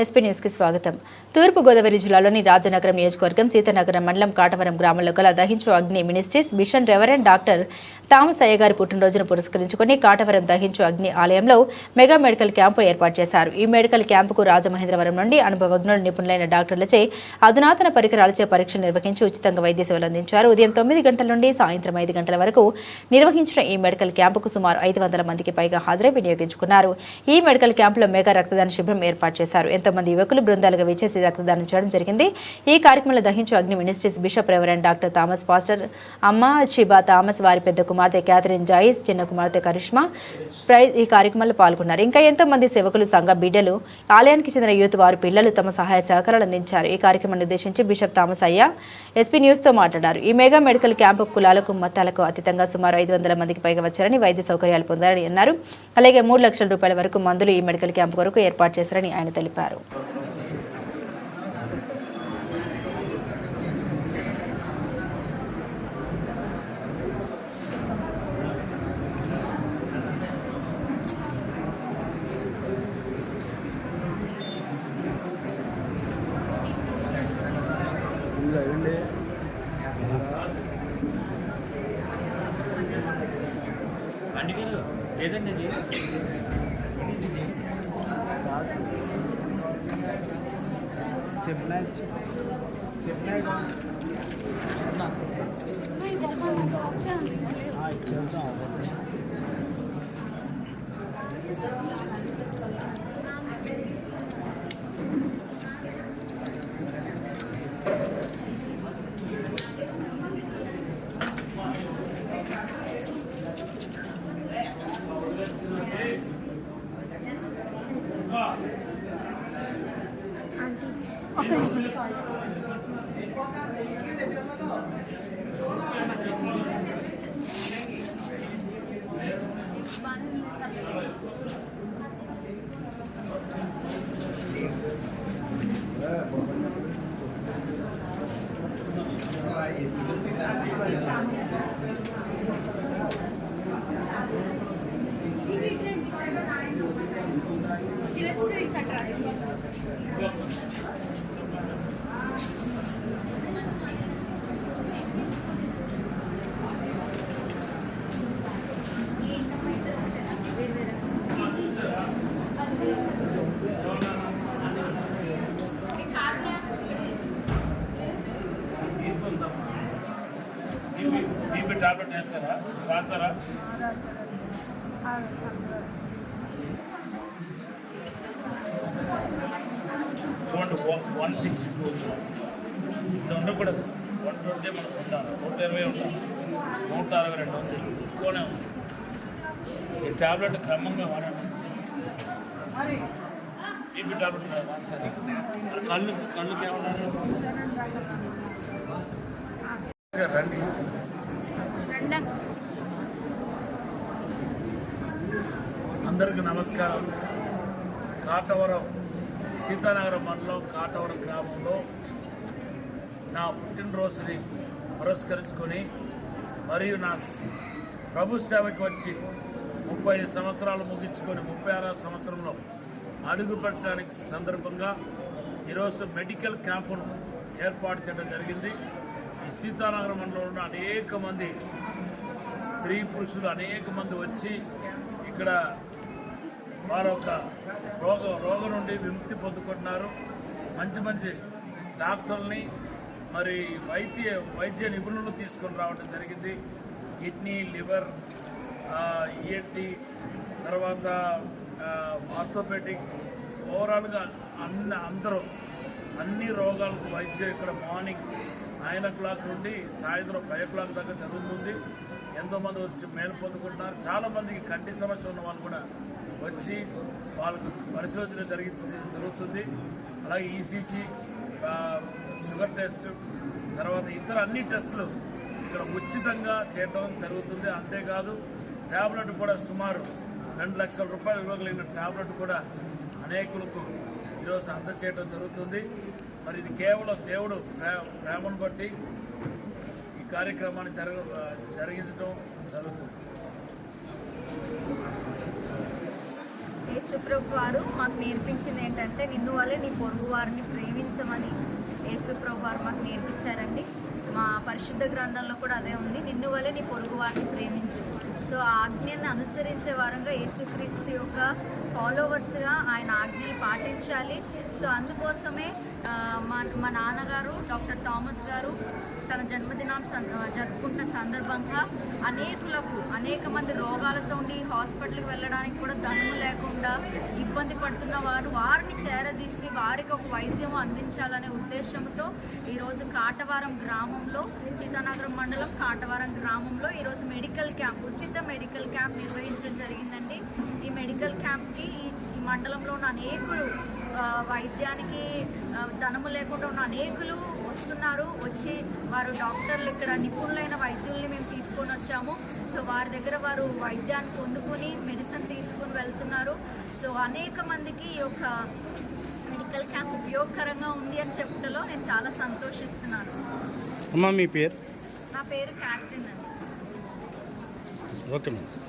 SP న్యూస్కి స్వాగతం. తూర్పుగోదావరి జిల్లాలోని రాజనగరం నియోజకవర్గం సీతనగరం మండలం కాటవరం గ్రామంలో గల దహించు అగ్ని ministries mission reverend doctor Thomas అయ్య గారి పుట్టినరోజును పురస్కరించుకుని కాటవరం దహించు అగ్ని ఆలయంలో మెగా మెడికల్ క్యాంపు ఏర్పాటు చేశారు. ఈ మెడికల్ క్యాంపుకు రాజమహేంద్రవరం నుండి అనుభవజ్ఞులు నిపుణులైన డాక్టర్లచే అధునాతన పరికరాలచే పరీక్షలు నిర్వహించి ఉచితంగా వైద్య సేవలు అందించారు. ఉదయం తొమ్మిది గంటల నుండి సాయంత్రం ఐదు గంటల వరకు నిర్వహించిన ఈ మెడికల్ క్యాంపుకు సుమారు ఐదు వందల మందికి పైగా హాజరై వినియోగించుకున్నారు. ఈ మెడికల్ క్యాంపులో మెగా రక్తదాన శిబిరం ఏర్పాటు చేశారు. ఎంతో మంది యువకులు బృందాలుగా విచ్చేసి రక్తదానం చేయడం జరిగింది. ఈ కార్యక్రమంలో Dahinchu Agni ministries bishop reverend doctor Thomas pastor అమ్మ చిబా థామస్ వారి పెద్ద కుమార్తె క్యాథరిన్ జాయిస్ చిన్న కుమార్తె కరిష్మా ప్రైజ్ ఈ కార్యక్రమంలో పాల్గొన్నారు. ఇంకా ఎంతో మంది సేవకులు సంఘ బిడ్డలు ఆలయానికి చెందిన యూత్ వారి పిల్లలు తమ సహాయ సహకారాలు అందించారు. ఈ కార్యక్రమాన్ని ఉద్దేశించి బిషప్ థామస్ అయ్య ఎస్పీ న్యూస్తో మాట్లాడారు. ఈ మెగా మెడికల్ క్యాంపు కులాలకు మతాలకు అతీతంగా సుమారు ఐదు వందల మందికి పైగా వచ్చారని వైద్య సౌకర్యాలు పొందారని అన్నారు. అలాగే మూడు లక్షల రూపాయల వరకు మందులు ఈ మెడికల్ క్యాంపు కొరకు ఏర్పాటు చేశారని ఆయన తెలిపారు. పండుగలు లేదండి Sì, un legge, sì. ఇది బీపీ టాబ్లెట్ వేస్తారా? వాడతారా? చూడండి వన్ సిక్స్టీ టూ. ఇది ఉండకూడదు. వన్ ట్వంటీ మనకు ఉండాలి. నూట ఇరవై ఉండాలి. నూట అరవై రెండు ఉంది. ఎక్కువనే ఉంది. ఈ టాబ్లెట్ క్రమంగా వాడండి. బీపీ టాబ్లెట్ సరే కళ్ళు కళ్ళుకి ఏమన్నారు రండి. అందరికీ నమస్కారం. కాటవరం సీతానగరం మండలం కాటవరం గ్రామంలో నా పుట్టినరోజుని పురస్కరించుకొని మరియు నా ప్రభు సేవకి వచ్చి ముప్పై సంవత్సరాలు ముగించుకొని ముప్పై ఆరో సంవత్సరంలో అడుగు పెట్టడానికి సందర్భంగా ఈరోజు మెడికల్ క్యాంపును ఏర్పాటు చేయడం జరిగింది. ఈ సీతానగర మండలంలో అనేక మంది స్త్రీ పురుషులు అనేక మంది వచ్చి ఇక్కడ వారి యొక్క రోగ రోగం నుండి విముక్తి పొందుకుంటున్నారు. మంచి మంచి డాక్టర్ని మరి వైద్య వైద్య నిపుణులు తీసుకొని రావడం జరిగింది. కిడ్నీ లివర్ ఈఎన్టీ తర్వాత ఆర్థోపెటిక్ ఓవరాల్గా అన్ని అందరూ అన్ని రోగాలకు వైద్యం ఇక్కడ మార్నింగ్ నైన్ ఓ క్లాక్ నుండి సాయంత్రం ఫైవ్ ఓ క్లాక్ దాకా జరుగుతుంది. ఎంతోమంది వచ్చి మేలు పొందుకుంటున్నారు. చాలామందికి కంటి సమస్య ఉన్న వాళ్ళు కూడా వచ్చి వాళ్ళకు పరిశోధన జరిగింది జరుగుతుంది. అలాగే ఈసీజీ షుగర్ టెస్ట్ తర్వాత ఇతర అన్ని టెస్టులు ఇక్కడ ఉచితంగా చేయడం జరుగుతుంది. అంతేకాదు ట్యాబ్లెట్ కూడా సుమారు రెండు లక్షల రూపాయలు ఇవ్వగలిగిన ట్యాబ్లెట్ కూడా అనేకులకు ఈరోజు అందచేయడం జరుగుతుంది. మరి ఇది కేవలం దేవుడు ప్రే- ప్రేమను బట్టి ఈ కార్యక్రమాన్ని జరగ జరిగించడం జరుగుతుంది. యేసుప్రభు వారు మాకు నేర్పించింది ఏంటంటే నిన్ను వల్లే నీ పొరుగు వారిని ప్రేమించమని యేసుప్రభు వారు మాకు నేర్పించారండి. మా పరిశుద్ధ గ్రంథంలో కూడా అదే ఉంది. నిన్ను వల్లే నీ పొరుగు వారిని ప్రేమించు. సో ఆ ఆజ్ఞని అనుసరించే వారంగా యేసుక్రీస్తు యొక్క ఫాలోవర్స్గా ఆయన ఆజ్ఞలు పాటించాలి. సో అందుకోసమే మా మా నాన్నగారు డాక్టర్ థామస్ గారు తన జన్మదినం జరుపుకుంటున్న సందర్భంగా అనేకులకు అనేక మంది రోగాలతో ఉండి హాస్పిటల్కి వెళ్ళడానికి కూడా ధనము లేకుండా ఇబ్బంది పడుతున్న వారు వారిని చేరదీసి వారికి ఒక వైద్యం అందించాలనే ఉద్దేశంతో ఈరోజు కాటవారం గ్రామంలో సీతానగరం మండలం కాటవరం గ్రామంలో ఈరోజు మెడికల్ క్యాంప్ ఉచిత మెడికల్ క్యాంప్ నిర్వహించడం జరిగిందండి. ఈ మెడికల్ క్యాంప్కి ఈ మండలంలో ఉన్న అనేకులు వైద్యానికి ధనము లేకుండా ఉన్న అనేకులు వస్తున్నారు. వచ్చి వారు డాక్టర్లు ఇక్కడ నిపుణులైన వైద్యుల్ని మేము తీసుకొని వచ్చాము. సో వారి దగ్గర వారు వైద్యాన్ని పొందుకొని మెడిసిన్ తీసుకొని వెళ్తున్నారు. సో అనేక మందికి ఈ యొక్క మెడికల్ క్యాంప్ ఉపయోగకరంగా ఉంది అని చెప్పడంలో నేను చాలా సంతోషిస్తున్నాను. అమ్మా మీ పేరు? నా పేరు క్యాథరిన్ అండి. Okay madam.